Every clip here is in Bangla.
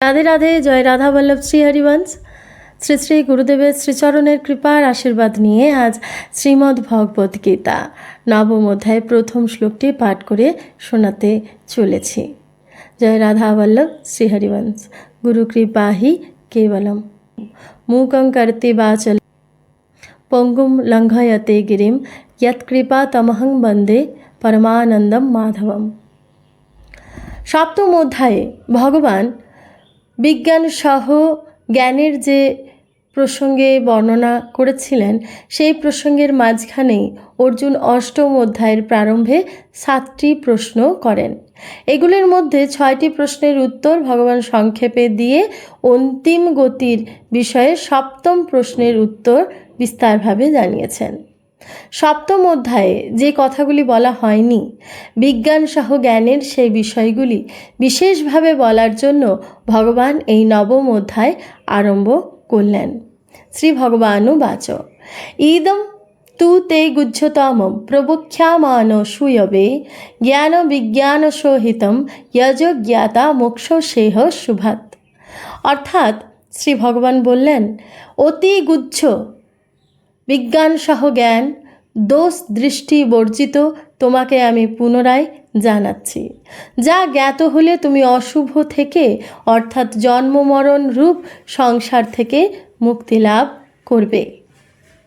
রাধে রাধে, জয় রাধা বল্লভ শ্রী হরিবংশ। শ্রী শ্রী গুরুদেবের শ্রীচরণের কৃপার আশীর্বাদ নিয়ে আজ শ্রীমদ্ ভগবত গীতা নবম অধ্যায় প্রথম শ্লোকটি পাঠ করে শোনাতে চলেছি। জয় রাধা বল্লভ শ্রী হরিবংশ। গুরু কৃপাহি কেবলম। মূকং করতে বাচল। পঙ্গুম লঙ্ঘয়তে গিরিম। ইয়ৎকৃপা তমহং বন্দে পরমানন্দম মাধবম। সপ্তম অধ্যায়ে ভগবান বিজ্ঞান সহ জ্ঞানের যে প্রসঙ্গে বর্ণনা করেছিলেন, সেই প্রসঙ্গের মাঝখানেই অর্জুন অষ্টম অধ্যায়ের প্রারম্ভে সাতটি প্রশ্ন করেন। এগুলির মধ্যে ছয়টি প্রশ্নের উত্তর ভগবান সংক্ষেপে দিয়ে অন্তিম গতির বিষয়ে সপ্তম প্রশ্নের উত্তর বিস্তারভাবে জানিয়েছেন। সপ্তম অধ্যায়ে যে কথাগুলি বলা হয়নি বিজ্ঞান সহ জ্ঞানের সেই বিষয়গুলি বিশেষভাবে বলার জন্য ভগবান এই নবম অধ্যায় আরম্ভ করলেন। শ্রী ভগবানু বাচ ইদম তু তে গুজ্জতম প্রবখ্যামান সুয়বে জ্ঞান বিজ্ঞান সহিতম যজ জ্ঞাতা মোক্ষ সেহ শুভাত অর্থাৎ শ্রী ভগবান বললেন, অতি গুচ্ছ বিজ্ঞান সহ জ্ঞান, দোষ দৃষ্টি বর্জিত তোমাকে আমি পুনরায় জানাচ্ছি। যা জ্ঞাত হলে তুমি অশুভ থেকে, অর্থাৎ জন্ম মরণ রূপ সংসার থেকে মুক্তি লাভ করবে।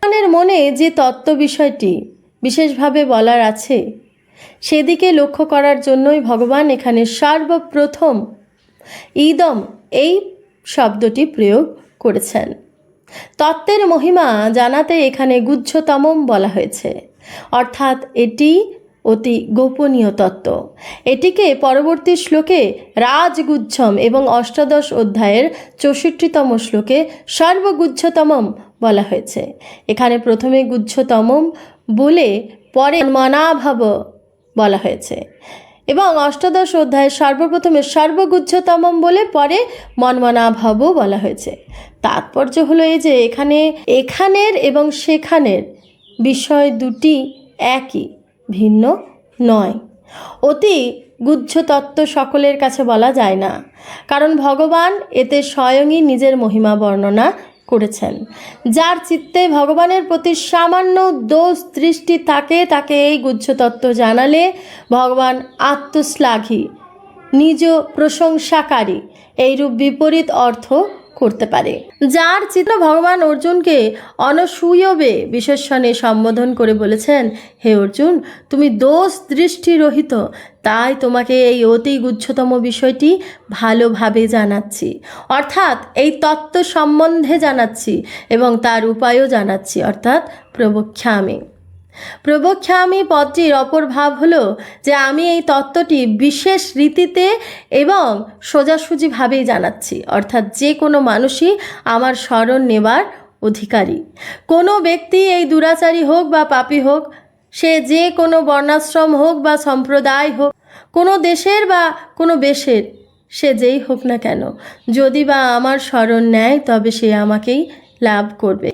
মনের মনে যে তত্ত্ব বিষয়টি বিশেষভাবে বলার আছে, সেদিকে লক্ষ্য করার জন্যই ভগবান এখানে সর্বপ্রথম ইদম এই শব্দটি প্রয়োগ করেছেন। তত্ত্বের মহিমা জানাতে এখানে গুচ্ছতমম বলা হয়েছে। অর্থাৎ এটি অতি গোপনীয় তত্ত্ব। এটিকে পরবর্তী শ্লোকে রাজগুচ্ছম এবং অষ্টাদশ অধ্যায়ের চৌষট্টিতম শ্লোকে সর্বগুচ্ছতমম বলা হয়েছে। এখানে প্রথমে গুচ্ছতমম বলে পরে মনাভাব বলা হয়েছে। এবং অষ্টাদশ অধ্যায়ে সর্বপ্রথমে সর্বগুচ্ছতমম বলে পরে মনমনাভাবও বলা হয়েছে। তাৎপর্য হলো এই যে এখানে এখানের এবং সেখানের বিষয় দুটি একই, ভিন্ন নয়। অতি গুচ্ছ তত্ত্ব সকলের কাছে বলা যায় না, কারণ ভগবান এতে স্বয়ংই নিজের মহিমা বর্ণনা করেছেন। যার চিত্তে ভগবানের প্রতি সামান্য দোষ দৃষ্টি থাকে, তাকে এই গুচ্ছতত্ত্ব জানালে ভগবান আত্মশ্লাঘী, নিজ প্রশংসাকারী, এইরূপ বিপরীত অর্থ করতে পারে। যার চিত্র ভগবান অর্জুনকে অনসূয়বে বিশেষণে সম্বোধন করে বলেছেন, হে অর্জুন, তুমি দোষ দৃষ্টি রহিত। তাই তোমাকে এই অতি গুচ্ছতম বিষয়টি ভালোভাবে জানাচ্ছি। অর্থাৎ এই তত্ত্ব সম্বন্ধে জানাচ্ছি এবং তার উপায়ও জানাচ্ছি। অর্থাৎ প্রবক্ষামী। প্রবক্ষামী পদটির অপর ভাব হলো যে আমি এই তত্ত্বটি বিশেষ রীতিতে এবং সোজাসুজিভাবেই জানাচ্ছি। অর্থাৎ যে কোনো মানুষই আমার স্মরণ নেবার অধিকারী। কোনো ব্যক্তি এই দুরাচারী হোক বা পাপী হোক, সে যে কোনো বর্ণাশ্রম হোক বা সম্প্রদায় হোক, কোনো দেশের বা কোনো বেশের, সে যেই হোক না কেন, যদি বা আমার স্মরণ নেয় তবে সে আমাকেই লাভ করবে।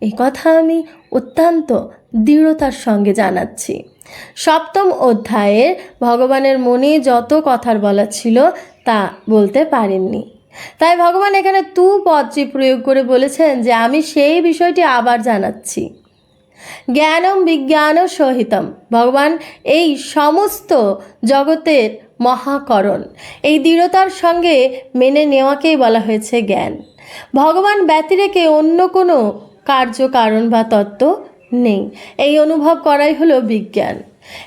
এই কথা আমি অত্যন্ত দৃঢ়তার সঙ্গে জানাচ্ছি। সপ্তম অধ্যায়ে ভগবানের মনে যত কথার বলা ছিল তা বলতে পারেননি। তাই ভগবান এখানে তু পদটি প্রয়োগ করে বলেছেন যে, আমি সেই বিষয়টি আবার জানাচ্ছি। জ্ঞানম বিজ্ঞান সহিতম। ভগবান এই সমস্ত জগতের মহাকরণ, এই দৃঢ়তার সঙ্গে মেনে নেওয়াকেই বলা হয়েছে জ্ঞান। ভগবান ব্যতিরেকে অন্য কোনো কার্য কারণ বা তত্ত্ব নেই। এই অনুভব করাই হলো বিজ্ঞান।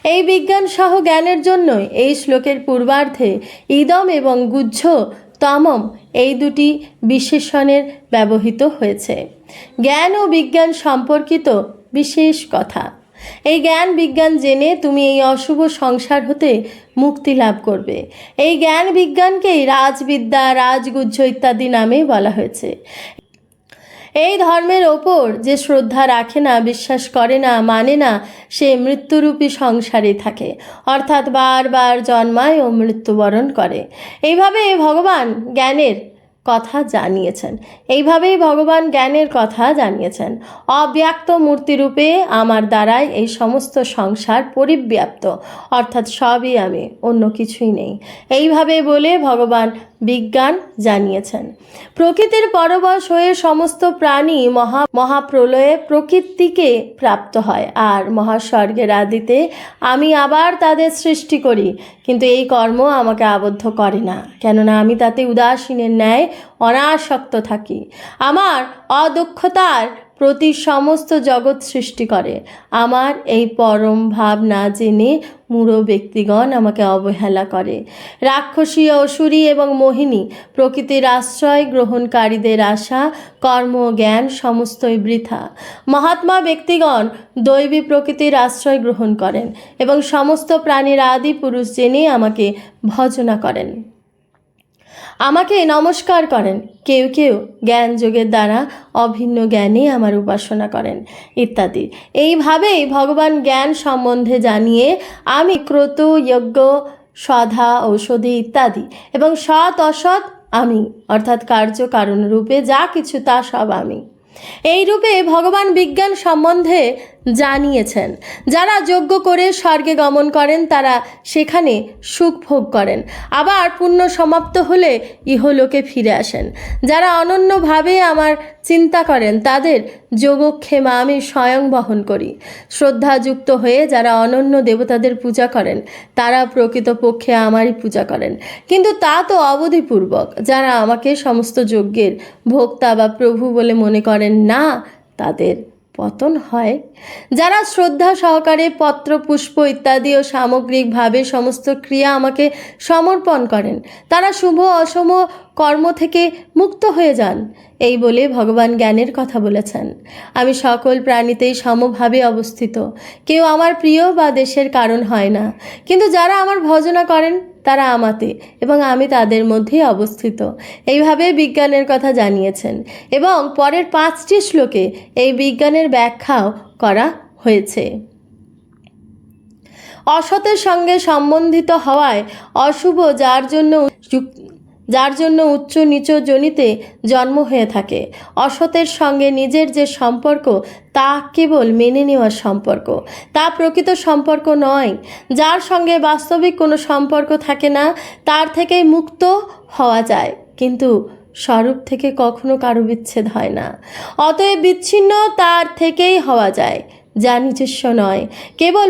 এই বিজ্ঞান সহ জ্ঞানের জন্যই এই শ্লোকের পূর্বার্ধে ইদম এবং গুজ্জ তমম এই দুটি বিশেষণের ব্যবহৃত হয়েছে। জ্ঞান ও বিজ্ঞান সম্পর্কিত বিশেষ কথা। এই জ্ঞান বিজ্ঞান জেনে তুমি এই অশুভ সংসার হতে মুক্তি লাভ করবে। এই জ্ঞান বিজ্ঞানকেই রাজবিদ্যা রাজগুজ্জ ইত্যাদি নামে বলা হয়েছে। এই ধর্মের ওপর যে শ্রদ্ধা রাখে না, বিশ্বাস করে না মানে না, সে মৃত্যুরূপী সংসারে থাকে। অর্থাৎ বারবার জন্মায় ও মৃত্যুবরণ করে। এইভাবে ভগবান জ্ঞানের কথা জানিয়েছেন। এইভাবেই ভগবান জ্ঞানের কথা জানিয়েছেন। অব্যক্ত মূর্তিরূপে আমার দ্বারাই এই সমস্ত সংসার পরিব্যাপ্ত। অর্থাৎ সবই আমি, অন্য কিছুই নেই। এইভাবে বলে ভগবান বিজ্ঞান জানিয়েছেন। প্রকৃতির পরবশ হয়ে সমস্ত প্রাণী মহা মহাপ্রলয়ে প্রকৃতিকে প্রাপ্ত হয়। আর মহাস্বর্গের আদিতে আমি আবার তাদের সৃষ্টি করি। কিন্তু এই কর্ম আমাকে আবদ্ধ করে না। কেননা আমি তাতে উদাসীনের ন্যায় অনাসক্ত থাকি। আমার অদক্ষতার প্রতি সমস্ত জগৎ সৃষ্টি করে। আমার এই পরম ভাব না জেনে মূঢ় ব্যক্তিগণ আমাকে অবহেলা করে। রাক্ষসী, অসুরী এবং মোহিনী, প্রকৃতির আশ্রয় গ্রহণকারীদের আশা, কর্ম জ্ঞান সমস্তই বৃথা। মহাত্মা ব্যক্তিগণ দৈবী প্রকৃতির আশ্রয় গ্রহণ করেন এবং সমস্ত প্রাণীর আদি পুরুষ জেনে আমাকে ভজনা করেন। আমাকে নমস্কার করেন। কেউ কেউ জ্ঞান যোগের দ্বারা অভিন্ন জ্ঞানে আমার উপাসনা করেন, ইত্যাদি। এইভাবেই ভগবান জ্ঞান সম্বন্ধে জানিয়ে আমি ক্রত, যজ্ঞ, সধা, ঔষধি ইত্যাদি এবং সৎ, অসৎ আমি, অর্থাৎ কার্য কারণ রূপে যা কিছু তা সব আমি। এই রূপে ভগবান বিজ্ঞান সম্বন্ধে জানিয়েছেন। যারা যজ্ঞ করে স্বর্গে গমন করেন, তারা সেখানে সুখ ভোগ করেন। আবার পুণ্য সমাপ্ত হলে ইহলোকে ফিরে আসেন। যারা অনন্যভাবে আমার চিন্তা করেন, তাদের যোগক্ষেমা আমি স্বয়ং বহন করি। শ্রদ্ধাযুক্ত হয়ে যারা অনন্য দেবতাদের পূজা করেন, তারা প্রকৃতপক্ষে আমারই পূজা করেন। কিন্তু তা তো অবধিপূর্বক। যারা আমাকে সমস্ত যজ্ঞের ভোক্তা বা প্রভু বলে মনে করেন না, তাদের পতন হয়। যারা শ্রদ্ধা সহকারে পত্র, পুষ্প ইত্যাদি ও সামগ্রিকভাবে সমস্ত ক্রিয়া আমাকে সমর্পণ করেন, তারা শুভ, অসম কর্ম থেকে মুক্ত হয়ে যান, এই বলে ভগবান জ্ঞানের কথা বলেছেন। আমি সকল প্রাণীতেই সমভাবে অবস্থিত। কেউ আমার প্রিয় বা দেশের কারণ হয় না। কিন্তু যারা আমার ভজনা করেন তারা আমাতে এবং আমি তাদের মধ্যেই অবস্থিত। এইভাবে বিজ্ঞানের কথা জানিয়েছেন এবং পরের পাঁচটি শ্লোকে এই বিজ্ঞানের ব্যাখ্যাও করা হয়েছে। অসতের সঙ্গে সম্বন্ধিত হওয়ায় অশুভ যার জন্য যার জন্য উচ্চ নিচ জনিতে জন্ম হয়ে থাকে। অসতের সঙ্গে নিজের যে সম্পর্ক, তা কেবল মেনে নেওয়ার সম্পর্ক। তা প্রকৃত সম্পর্ক নয়। যার সঙ্গে বাস্তবিক কোনো সম্পর্ক থাকে না, তার থেকেই মুক্ত হওয়া যায়। কিন্তু স্বরূপ থেকে কখনো কারও বিচ্ছেদ হয় না। অতএব বিচ্ছিন্ন তার থেকেই হওয়া যায়, যা নিজস্ব নয়। কেবল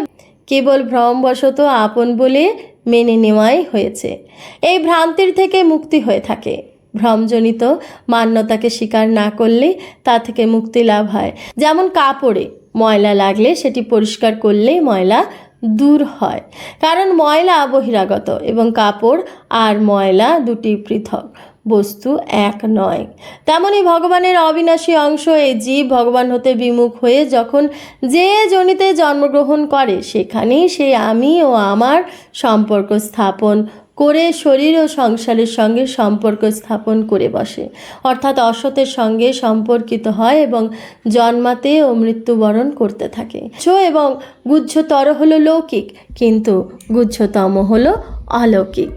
কেবল ভ্রমবশত আপন বলে মেনে নেওয়াই হয়েছে। এই ভ্রান্তির থেকে মুক্তি হয়ে থাকে। ভ্রমজনিত মান্যতাকে স্বীকার না করলে তা থেকে মুক্তি লাভ হয়। যেমন কাপড়ে ময়লা লাগলে সেটি পরিষ্কার করলে ময়লা দূর হয়। কারণ ময়লা বহিরাগত এবং কাপড় আর ময়লা দুটি পৃথক। বস্তু এক নয়। তেমনি ভগবানের অবিনাশী অংশ এই জীব ভগবান হতে বিমুখ হয়ে যখন যে জনিতে জন্মগ্রহণ করে, সেখানেই সে আমি ও আমার সম্পর্ক স্থাপন করে শরীর ও সংসারের সঙ্গে সম্পর্ক স্থাপন করে বসে। অর্থাৎ অসতের সঙ্গে সম্পর্কিত হয় এবং জন্মাতে ও মৃত্যুবরণ করতে থাকে। ছো এবং গুহ্যতর হলো লৌকিক, কিন্তু গুহ্যতম হলো অলৌকিক।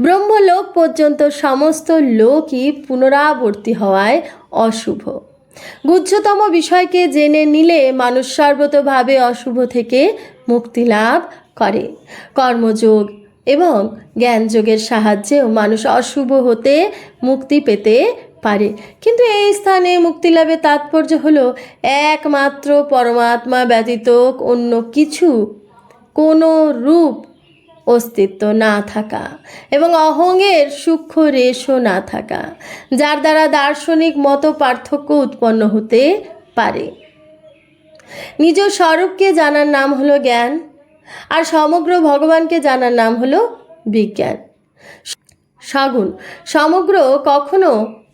ব্রহ্মলোক পর্যন্ত সমস্ত লোকই পুনরাবর্তী হওয়ায় অশুভ। গুহ্যতম বিষয়কে জেনে নিলে মানুষ সর্বতভাবে অশুভ থেকে মুক্তি লাভ করে। কর্মযোগ এবং জ্ঞানযোগের সাহায্যেও মানুষ অশুভ হতে মুক্তি পেতে পারে। কিন্তু এই স্থানে মুক্তি লাভের তাৎপর্য হলো একমাত্র পরমাত্মা ব্যতীত অন্য কিছু কোনো রূপ অস্তিত্ব না থাকা এবং অহংয়ের সূক্ষ্ম রেশও না থাকা, যার দ্বারা দার্শনিক মত পার্থক্য উৎপন্ন হতে পারে। নিজ স্বরূপকে জানার নাম হলো জ্ঞান, আর সমগ্র ভগবানকে জানার নাম হলো বিজ্ঞান। সগুণ সমগ্র কখনো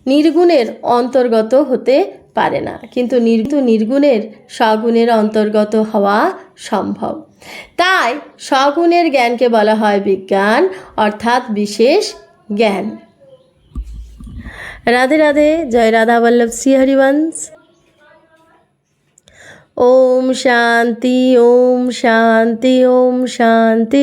নির্গুণের অন্তর্গত হতে পারে না। কিন্তু নির্গুণ নির্গুণের সগুণের অন্তর্গত হওয়া সম্ভব। তাই সগুণের জ্ঞানকে বলা হয় বিজ্ঞান, অর্থাৎ বিশেষ জ্ঞান। রাধে রাধে, জয় রাধা বল্লভ শ্রী হরিবংশ। ওম শান্তি ওম শান্তি ওম শান্তি।